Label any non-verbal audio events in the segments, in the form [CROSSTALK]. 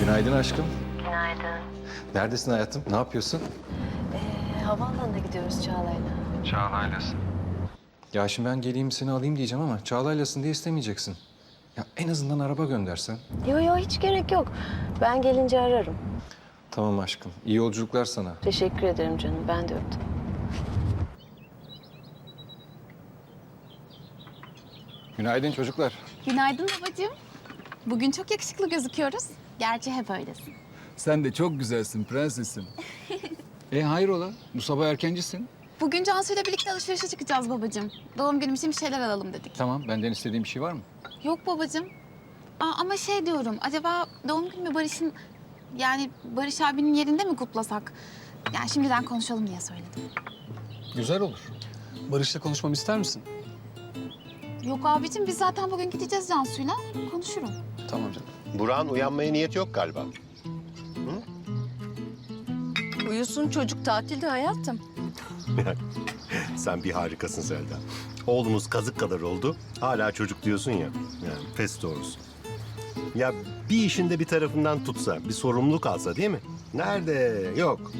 Günaydın aşkım. Günaydın. Neredesin hayatım? Ne yapıyorsun? Ee, havaalanına gidiyoruz Çağla'yla. Çağla'ylasın. Ya şimdi ben geleyim seni alayım diyeceğim ama Çağla'ylasın diye istemeyeceksin. Ya en azından araba göndersen. Yo yo hiç gerek yok. Ben gelince ararım. Tamam aşkım. İyi yolculuklar sana. Teşekkür ederim canım. Ben de öptüm. Günaydın çocuklar. Günaydın babacığım. Bugün çok yakışıklı gözüküyoruz. Gerçi hep öylesin. Sen de çok güzelsin prensesim. [LAUGHS] e hayrola? Bu sabah erkencisin. Bugün Cansu ile birlikte alışverişe çıkacağız babacığım. Doğum günüm için bir şeyler alalım dedik. Tamam benden istediğin bir şey var mı? Yok babacığım. Aa, ama şey diyorum, acaba doğum günümü Barış'ın... Yani Barış abinin yerinde mi kutlasak? Yani şimdiden konuşalım diye söyledim. Güzel olur. Barış'la konuşmamı ister misin? Yok abicim biz zaten bugün gideceğiz Cansu'yla. Konuşurum. Tamam canım. Burak'ın uyanmaya niyet yok galiba. Uyusun çocuk tatilde hayatım. [LAUGHS] Sen bir harikasın Selda. Oğlumuz kazık kadar oldu. Hala çocuk diyorsun ya. Yani pes doğrusu. Ya bir işinde bir tarafından tutsa, bir sorumluluk alsa değil mi? Nerede? Yok.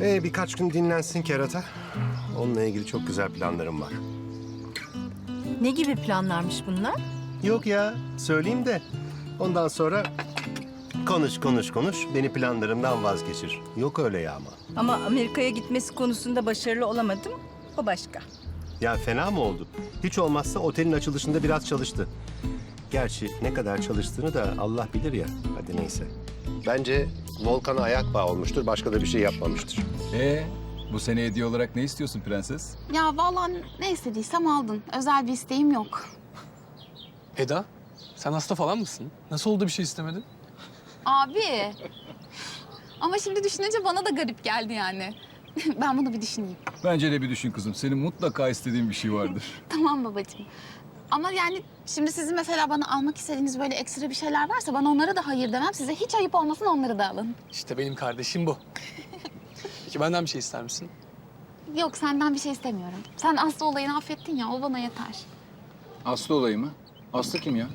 Ee, birkaç gün dinlensin kerata. Onunla ilgili çok güzel planlarım var. Ne gibi planlarmış bunlar? Yok ya, söyleyeyim de. Ondan sonra konuş konuş konuş, beni planlarımdan vazgeçir. Yok öyle ya ama. Ama Amerika'ya gitmesi konusunda başarılı olamadım. O başka. Ya fena mı oldu? Hiç olmazsa otelin açılışında biraz çalıştı. Gerçi ne kadar çalıştığını da Allah bilir ya. Hadi neyse. Bence Volkan'a ayak bağı olmuştur. Başka da bir şey yapmamıştır. E bu sene hediye olarak ne istiyorsun prenses? Ya vallahi ne istediysem aldın. Özel bir isteğim yok. Eda, sen hasta falan mısın? Nasıl oldu bir şey istemedin? Abi. Ama şimdi düşününce bana da garip geldi yani. [LAUGHS] ben bunu bir düşüneyim. Bence de bir düşün kızım. Senin mutlaka istediğin bir şey vardır. [LAUGHS] Tamam babacığım. Ama yani şimdi sizin mesela bana almak istediğiniz böyle ekstra bir şeyler varsa ben onlara da hayır demem. Size hiç ayıp olmasın onları da alın. İşte benim kardeşim bu. [LAUGHS] Peki benden bir şey ister misin? Yok senden bir şey istemiyorum. Sen Aslı olayını affettin ya o bana yeter. Aslı olayı mı? Aslı kim ya?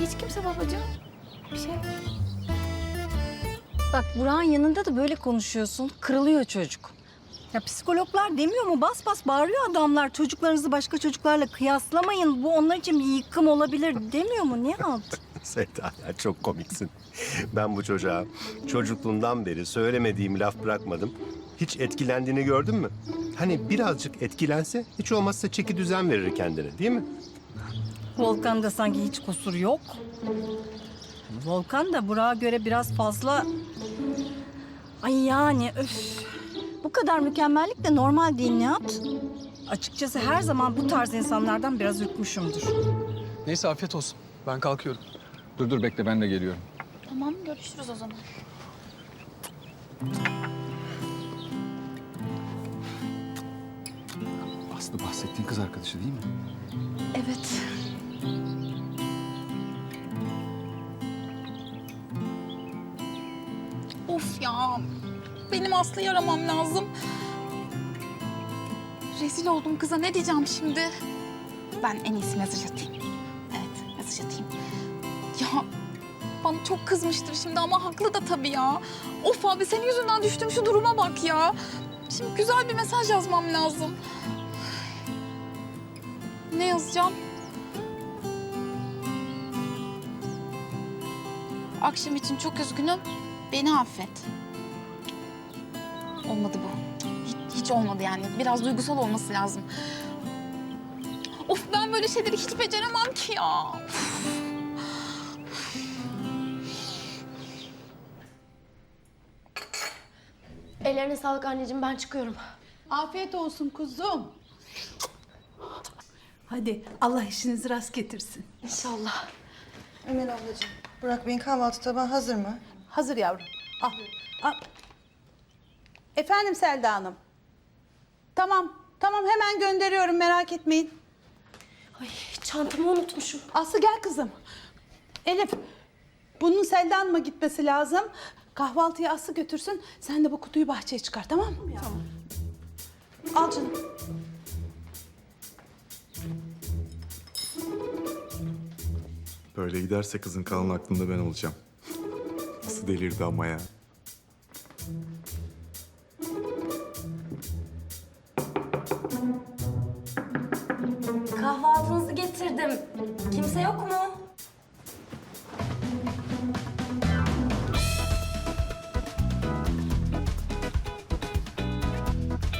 Hiç kimse babacığım. Bir şey. Bak Burak'ın yanında da böyle konuşuyorsun. Kırılıyor çocuk. Ya psikologlar demiyor mu? Bas bas bağırıyor adamlar. Çocuklarınızı başka çocuklarla kıyaslamayın. Bu onlar için bir yıkım olabilir demiyor mu? Nihat? [LAUGHS] Sevda ya çok komiksin. Ben bu çocuğa çocukluğundan beri söylemediğim laf bırakmadım. Hiç etkilendiğini gördün mü? Hani birazcık etkilense hiç olmazsa çeki düzen verir kendine değil mi? Volkan'da sanki hiç kusur yok. Volkan da Burak'a göre biraz fazla... Ay yani öf. Bu kadar mükemmellik de normal değil Nihat. Açıkçası her zaman bu tarz insanlardan biraz ürkmüşümdür. Neyse afiyet olsun. Ben kalkıyorum. Dur dur bekle ben de geliyorum. Tamam görüşürüz o zaman. Aslı bahsettiğin kız arkadaşı değil mi? Evet. Of ya. Benim Aslı'yı aramam lazım. Rezil oldum kıza. Ne diyeceğim şimdi? Ben en iyisi mesaj atayım. Evet, mesaj atayım. Ya bana çok kızmıştır şimdi ama haklı da tabii ya. Of abi senin yüzünden düştüm şu duruma bak ya. Şimdi güzel bir mesaj yazmam lazım. Ne yazacağım? Akşam için çok üzgünüm. Beni affet. Olmadı bu. Hiç, hiç olmadı yani. Biraz duygusal olması lazım. Of ben böyle şeyleri hiç beceremem ki ya. Ellerine sağlık anneciğim ben çıkıyorum. Afiyet olsun kuzum. Hadi Allah işinizi rast getirsin. İnşallah. Ömer ablacığım, Burak Bey'in kahvaltı tabağı hazır mı? Hazır yavrum. Al. al. Efendim Selda Hanım. Tamam. Tamam hemen gönderiyorum merak etmeyin. Ay çantamı unutmuşum. Aslı gel kızım. Elif. Bunun Selda Hanım'a gitmesi lazım. Kahvaltıyı Aslı götürsün. Sen de bu kutuyu bahçeye çıkar tamam mı? Tamam. Al canım. Böyle giderse kızın kalan aklında ben olacağım. Nasıl delirdi ama ya. Kahvaltınızı getirdim. Kimse yok mu?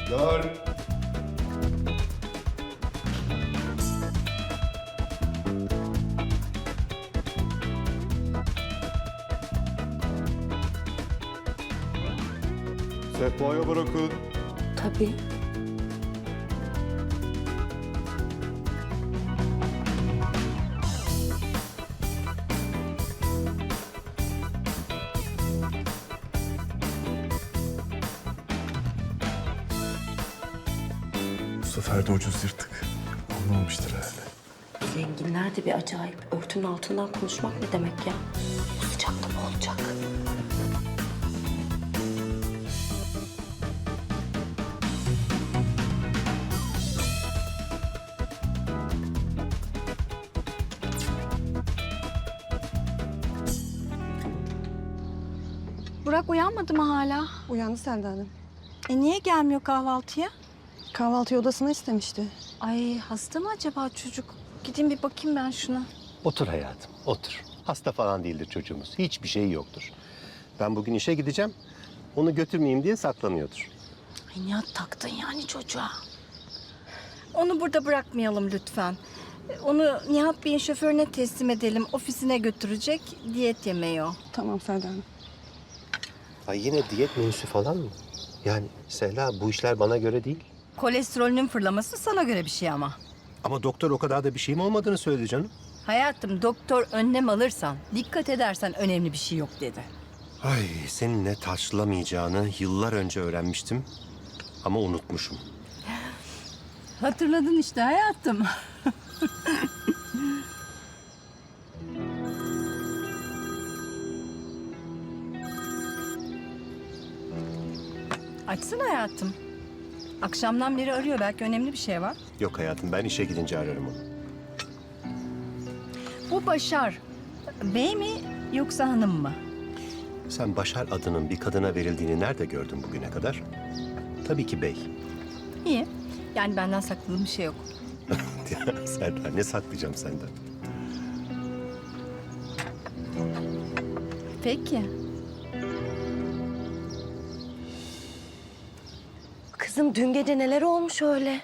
Gör. Sehpaya bırakın. Tabii. Bu sefer de ucuz yırttık. Anlamamıştır herhalde. Zenginler de bir acayip. Örtünün altından konuşmak ne demek ya? Bu sıcakta mı olacak? Uyanmadı mı hala? Uyandı Selda Hanım. E niye gelmiyor kahvaltıya? Kahvaltı odasına istemişti. Ay hasta mı acaba çocuk? Gideyim bir bakayım ben şuna. Otur hayatım, otur. Hasta falan değildir çocuğumuz. Hiçbir şey yoktur. Ben bugün işe gideceğim. Onu götürmeyeyim diye saklanıyordur. Ay Nihat taktın yani çocuğa. Onu burada bırakmayalım lütfen. E, Onu Nihat Bey'in şoförüne teslim edelim. Ofisine götürecek. Diyet yemeği o. Tamam Selda Hanım. Ay yine diyet menüsü falan mı? Yani Sehla bu işler bana göre değil. Kolesterolünün fırlaması sana göre bir şey ama. Ama doktor o kadar da bir şeyim olmadığını söyledi canım. Hayatım doktor önlem alırsan, dikkat edersen önemli bir şey yok dedi. Ay seninle taşlamayacağını yıllar önce öğrenmiştim. Ama unutmuşum. Hatırladın işte hayatım. [LAUGHS] Açsın hayatım. Akşamdan beri arıyor. Belki önemli bir şey var. Yok hayatım ben işe gidince ararım onu. Bu Başar. Bey mi yoksa hanım mı? Sen Başar adının bir kadına verildiğini nerede gördün bugüne kadar? Tabii ki bey. İyi. Yani benden sakladığım bir şey yok. Ya [LAUGHS] Serdar ne saklayacağım senden? Peki. Kızım dün gece neler olmuş öyle?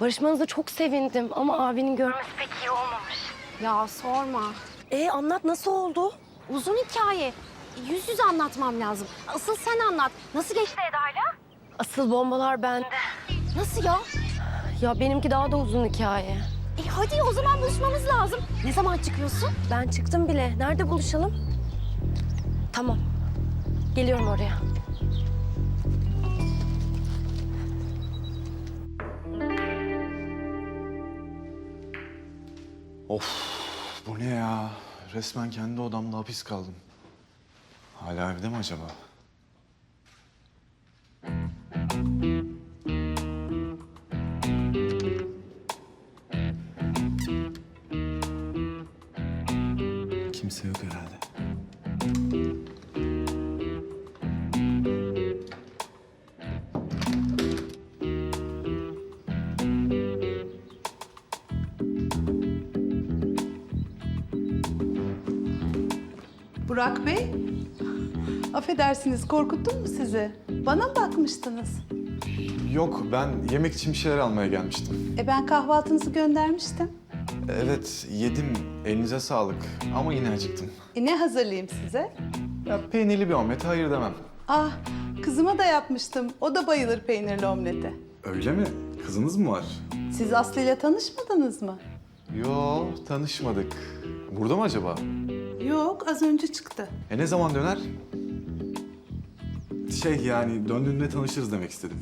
Barışmanıza çok sevindim ama abinin görmesi pek iyi olmamış. Ya sorma. E anlat nasıl oldu? Uzun hikaye. Yüz yüze anlatmam lazım. Asıl sen anlat. Nasıl geçti Eda'yla? Asıl bombalar bende. Nasıl ya? Ya benimki daha da uzun hikaye. E hadi o zaman buluşmamız lazım. Ne zaman çıkıyorsun? Ben çıktım bile. Nerede buluşalım? Tamam. Geliyorum oraya. Of bu ne ya? Resmen kendi odamda hapis kaldım. Hala evde mi acaba? Kimse yok herhalde. Burak Bey, affedersiniz korkuttum mu sizi? Bana mı bakmıştınız? Yok ben yemek için bir şeyler almaya gelmiştim. E ben kahvaltınızı göndermiştim. Evet yedim elinize sağlık ama yine acıktım. E ne hazırlayayım size? Ya peynirli bir omlet hayır demem. Ah, kızıma da yapmıştım. O da bayılır peynirli omlete. Öyle mi? Kızınız mı var? Siz Aslı ile tanışmadınız mı? Yo tanışmadık. Burada mı acaba? Yok, az önce çıktı. E ne zaman döner? Şey yani döndüğünde tanışırız demek istedim.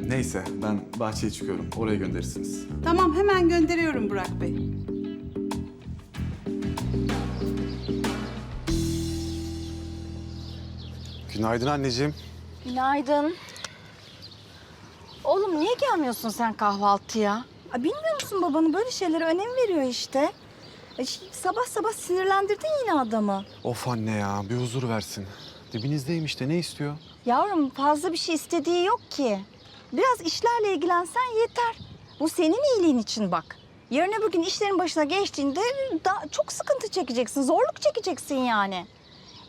Neyse ben bahçeye çıkıyorum. Oraya gönderirsiniz. Tamam, hemen gönderiyorum Burak Bey. Günaydın anneciğim. Günaydın. Oğlum niye gelmiyorsun sen kahvaltıya? Aa, bilmiyor musun babanı böyle şeylere önem veriyor işte. E, ş- sabah sabah sinirlendirdin yine adamı. Of anne ya bir huzur versin. Dibinizdeyim işte ne istiyor? Yavrum fazla bir şey istediği yok ki. Biraz işlerle ilgilensen yeter. Bu senin iyiliğin için bak. Yarın öbür gün işlerin başına geçtiğinde daha çok sıkıntı çekeceksin, zorluk çekeceksin yani.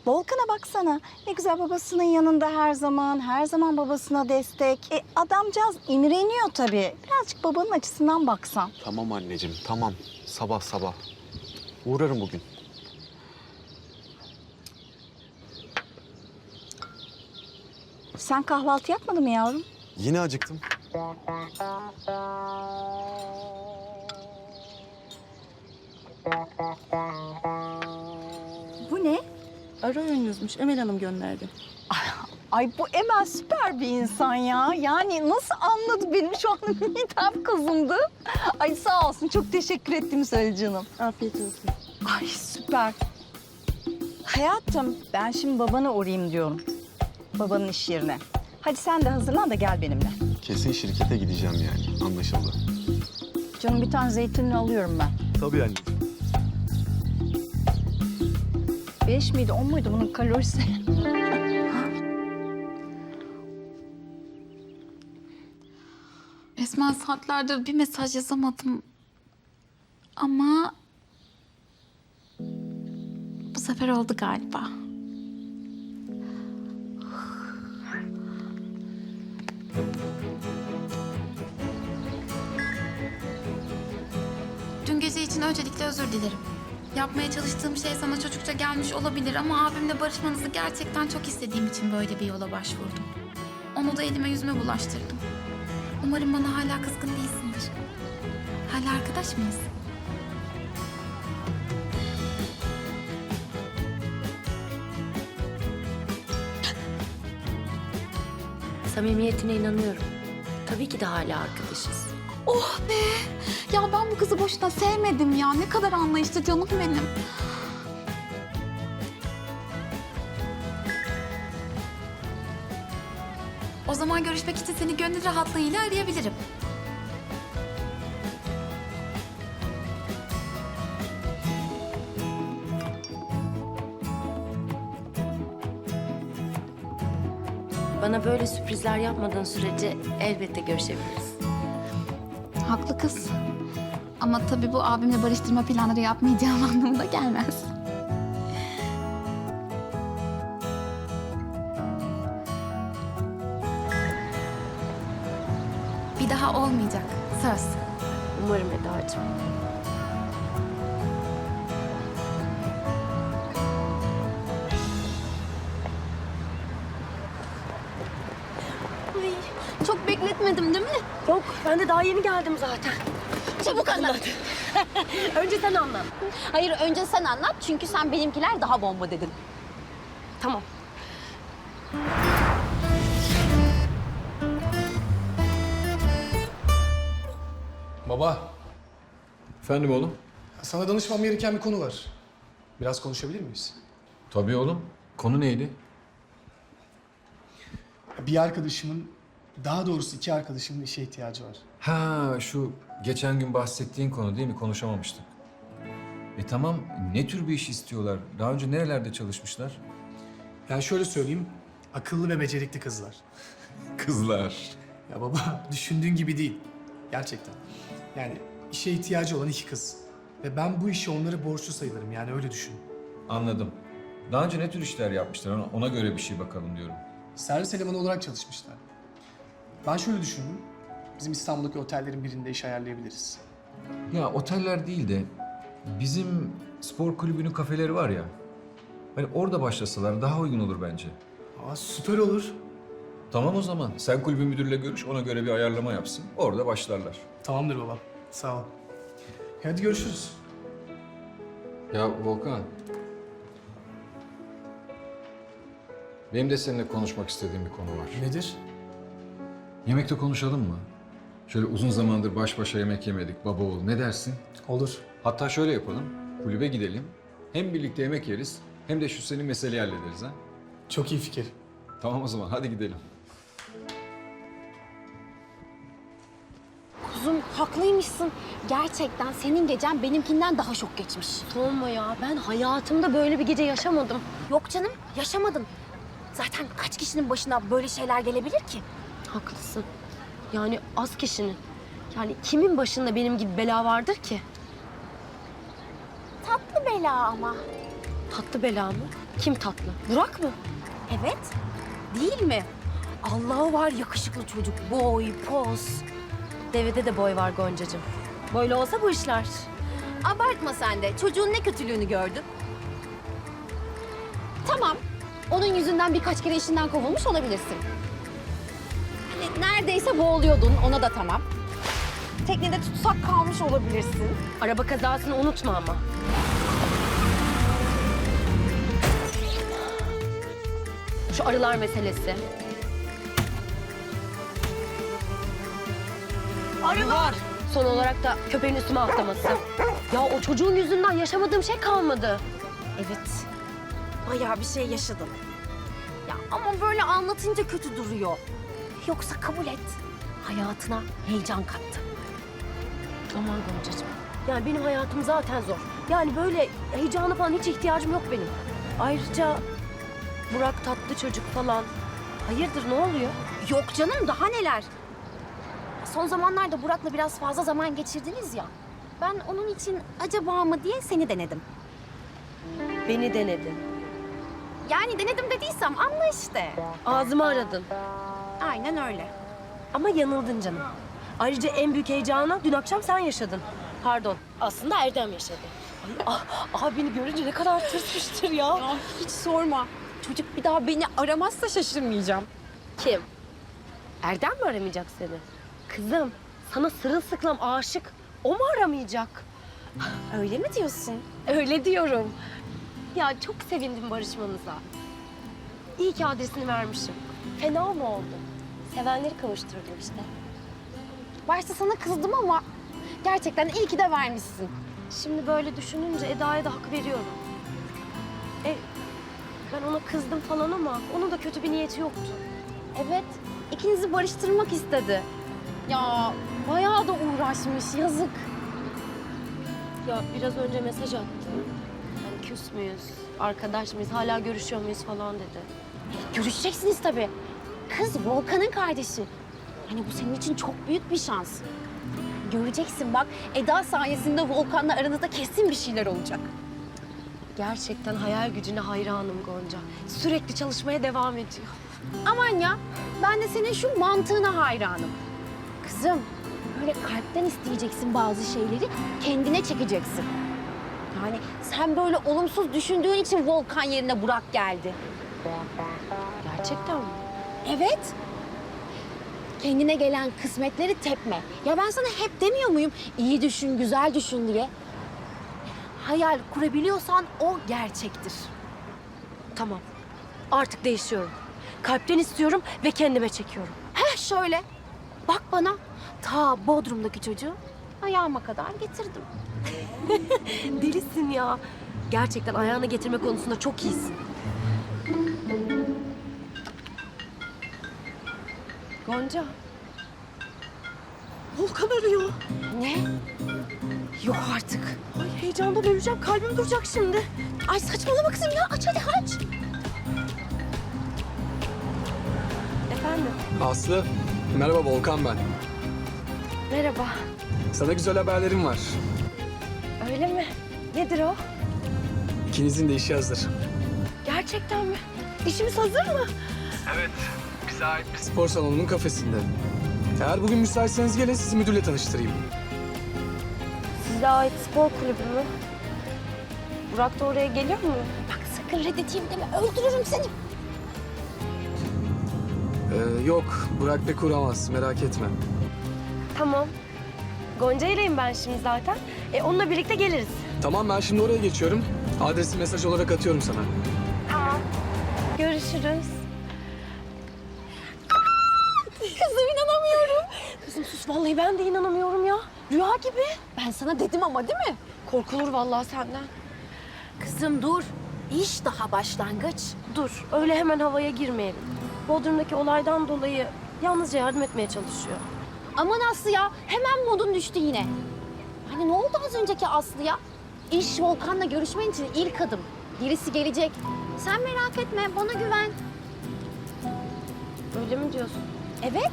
Volkan'a baksana. Ne güzel babasının yanında her zaman, her zaman babasına destek. E, adamcağız imreniyor tabii. Birazcık babanın açısından baksan. Tamam anneciğim tamam. Sabah sabah. Uğrarım bugün. Sen kahvaltı yapmadın mı yavrum? Yine acıktım. Bu ne? Ara yazmış. Emel Hanım gönderdi. Ay bu Emel süper bir insan ya. Yani nasıl anladı benim şu an [LAUGHS] midem kazındı. Ay sağ olsun çok teşekkür ettim söyle canım. Afiyet olsun. Ay süper. Hayatım ben şimdi babana uğrayayım diyorum. Babanın iş yerine. Hadi sen de hazırlan da gel benimle. Kesin şirkete gideceğim yani anlaşıldı. Canım bir tane zeytinli alıyorum ben. Tabii anneciğim. Beş miydi on muydu bunun kalorisi? [LAUGHS] Resmen saatlerdir bir mesaj yazamadım. Ama bu sefer oldu galiba. Dün gece için öncelikle özür dilerim. Yapmaya çalıştığım şey sana çocukça gelmiş olabilir ama abimle barışmanızı gerçekten çok istediğim için böyle bir yola başvurdum. Onu da elime yüzüme bulaştırdım. Umarım bana hala kızgın değilsindir. Hala arkadaş mıyız? Samimiyetine inanıyorum. Tabii ki de hala arkadaşız. Oh be! Ya ben bu kızı boşuna sevmedim ya. Ne kadar anlayışlı canım benim. O zaman görüşmek için seni gönül rahatlığıyla arayabilirim. Bana böyle sürprizler yapmadığın sürece elbette görüşebiliriz. Haklı kız. Ama tabii bu abimle barıştırma planları yapmayacağım [LAUGHS] anlamına gelmez. Söz. Umarım Eda'cığım. Çok bekletmedim değil mi? Yok ben de daha yeni geldim zaten. Çabuk anlat. [LAUGHS] Önce sen anlat. Hayır önce sen anlat çünkü sen benimkiler daha bomba dedin. Tamam. Efendim oğlum? sana danışmam gereken bir konu var. Biraz konuşabilir miyiz? Tabii oğlum. Konu neydi? Bir arkadaşımın, daha doğrusu iki arkadaşımın işe ihtiyacı var. Ha şu geçen gün bahsettiğin konu değil mi? Konuşamamıştık. E tamam. Ne tür bir iş istiyorlar? Daha önce nerelerde çalışmışlar? Yani şöyle söyleyeyim, akıllı ve becerikli kızlar. Kızlar. Ya baba, [LAUGHS] düşündüğün gibi değil. Gerçekten. Yani işe ihtiyacı olan iki kız. Ve ben bu işi onlara borçlu sayılırım, yani öyle düşün. Anladım. Daha önce ne tür işler yapmışlar? Ona, ona göre bir şey bakalım diyorum. Servis elemanı olarak çalışmışlar. Ben şöyle düşündüm, bizim İstanbul'daki otellerin birinde iş ayarlayabiliriz. Ya oteller değil de bizim spor kulübünün kafeleri var ya. Hani orada başlasalar daha uygun olur bence. Aa süper olur. Tamam o zaman. Sen kulübün müdürüyle görüş, ona göre bir ayarlama yapsın. Orada başlarlar. Tamamdır baba, sağ ol. Hadi görüşürüz. Ya Volkan. Benim de seninle konuşmak istediğim bir konu var. Nedir? Yemekte konuşalım mı? Şöyle uzun zamandır baş başa yemek yemedik baba oğul. Ne dersin? Olur. Hatta şöyle yapalım. Kulübe gidelim. Hem birlikte yemek yeriz hem de şu senin meseleyi hallederiz ha. Çok iyi fikir. Tamam o zaman hadi gidelim. Kuzum haklıymışsın. Gerçekten senin gecen benimkinden daha şok geçmiş. Sorma ya ben hayatımda böyle bir gece yaşamadım. Yok canım yaşamadın. Zaten kaç kişinin başına böyle şeyler gelebilir ki? Haklısın. Yani az kişinin. Yani kimin başında benim gibi bela vardır ki? Tatlı bela ama. Tatlı bela mı? Kim tatlı? Burak mı? Evet. Değil mi? Allah'ı var yakışıklı çocuk. Boy, poz. Devede de boy var Goncacığım. Böyle olsa bu işler. Abartma sen de. Çocuğun ne kötülüğünü gördün? Tamam. Onun yüzünden birkaç kere işinden kovulmuş olabilirsin. Hani neredeyse boğuluyordun. Ona da tamam. Teknede tutsak kalmış olabilirsin. Araba kazasını unutma ama. Şu arılar meselesi. Arılar! Son olarak da köpeğin üstüme atlaması. Ya o çocuğun yüzünden yaşamadığım şey kalmadı. Evet. Bayağı bir şey yaşadım. Ya ama böyle anlatınca kötü duruyor. Yoksa kabul et. Hayatına heyecan kattı. Aman Goncacığım. Yani benim hayatım zaten zor. Yani böyle heyecana falan hiç ihtiyacım yok benim. Ayrıca Burak tatlı çocuk falan. Hayırdır ne oluyor? Yok canım daha neler. Son zamanlarda Burak'la biraz fazla zaman geçirdiniz ya. Ben onun için acaba mı diye seni denedim. Beni denedin. Yani denedim dediysem anla işte. Ağzımı aradın. Aynen öyle. Ama yanıldın canım. Ayrıca en büyük heyecanı dün akşam sen yaşadın. Pardon. Aslında Erdem yaşadı. Ay, ah, abini görünce ne kadar tırsmıştır ya. Ya hiç sorma. Çocuk bir daha beni aramazsa şaşırmayacağım. Kim? Erdem mi aramayacak seni? Kızım, sana sırılsıklam aşık. O mu aramayacak? Öyle mi diyorsun? Öyle diyorum. Ya çok sevindim barışmanıza. İyi ki adresini vermişim. Fena mı oldu? Sevenleri kavuşturdum işte. Başta sana kızdım ama gerçekten iyi ki de vermişsin. Şimdi böyle düşününce Eda'ya da hak veriyorum. E, ben ona kızdım falan ama onun da kötü bir niyeti yoktu. Evet, ikinizi barıştırmak istedi. Ya bayağı da uğraşmış, yazık. Ya biraz önce mesaj attı. Yani küs müyüz, arkadaş mıyız, hala görüşüyor muyuz falan dedi. Görüşeceksiniz tabii. Kız Volkan'ın kardeşi. Hani bu senin için çok büyük bir şans. Göreceksin bak, Eda sayesinde Volkan'la aranızda kesin bir şeyler olacak. Gerçekten hayal gücüne hayranım Gonca. Sürekli çalışmaya devam ediyor. Aman ya, ben de senin şu mantığına hayranım. Kızım, böyle kalpten isteyeceksin bazı şeyleri, kendine çekeceksin. Yani sen böyle olumsuz düşündüğün için Volkan yerine Burak geldi. Gerçekten mi? Evet. Kendine gelen kısmetleri tepme. Ya ben sana hep demiyor muyum? İyi düşün, güzel düşün diye. Hayal kurabiliyorsan o gerçektir. Tamam. Artık değişiyorum. Kalpten istiyorum ve kendime çekiyorum. Heh şöyle. Bak bana. Ta Bodrum'daki çocuğu ayağıma kadar getirdim. [LAUGHS] Delisin ya. Gerçekten ayağına getirme konusunda çok iyisin. Gonca. Volkan arıyor. Ne? Yok artık. Ay heyecandan öleceğim. Kalbim duracak şimdi. Ay saçmalama kızım ya. Aç hadi aç. Efendim? Aslı, merhaba Volkan ben. Merhaba. Sana güzel haberlerim var. Öyle mi? Nedir o? İkinizin de işi hazır. Gerçekten mi? İşimiz hazır mı? Evet, bize ait bir spor salonunun kafesinde. Eğer bugün müsaitseniz gelin sizi müdürle tanıştırayım. Size ait spor kulübü mü? Burak da oraya geliyor mu? Bak sakın reddedeyim deme. Öldürürüm seni. Ee, yok, Burak pek uğramaz, merak etme. Tamam. Gonca ileyim ben şimdi zaten. E, onunla birlikte geliriz. Tamam, ben şimdi oraya geçiyorum. Adresi mesaj olarak atıyorum sana. Görüşürüz. Kızım inanamıyorum. Kızım sus vallahi ben de inanamıyorum ya. Rüya gibi. Ben sana dedim ama değil mi? Korkulur vallahi senden. Kızım dur. İş daha başlangıç. Dur öyle hemen havaya girmeyelim. Bodrum'daki olaydan dolayı yalnızca yardım etmeye çalışıyor. Aman Aslı ya hemen modun düştü yine. Hani ne oldu az önceki Aslı ya? İş Volkan'la görüşmen için ilk adım. Gerisi gelecek. Sen merak etme bana güven. Öyle mi diyorsun? Evet.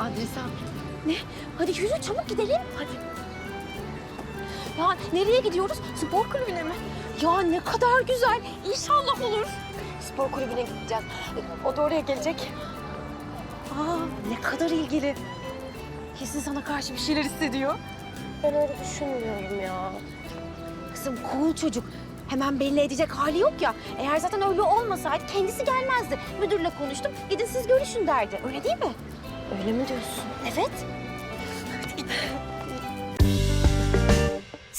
Adresi al. Ne? Hadi yürü çabuk gidelim. Hadi. Ya nereye gidiyoruz? Spor kulübüne mi? Ya ne kadar güzel. İnşallah olur. Spor kulübüne gideceğiz. O da oraya gelecek. Aa ne kadar ilgili. Kesin sana karşı bir şeyler hissediyor. Ben öyle düşünmüyorum ya. Kızım cool çocuk. Hemen belli edecek hali yok ya. Eğer zaten öyle olmasaydı kendisi gelmezdi. Müdürle konuştum. Gidin siz görüşün derdi. Öyle değil mi? Öyle mi diyorsun? Evet.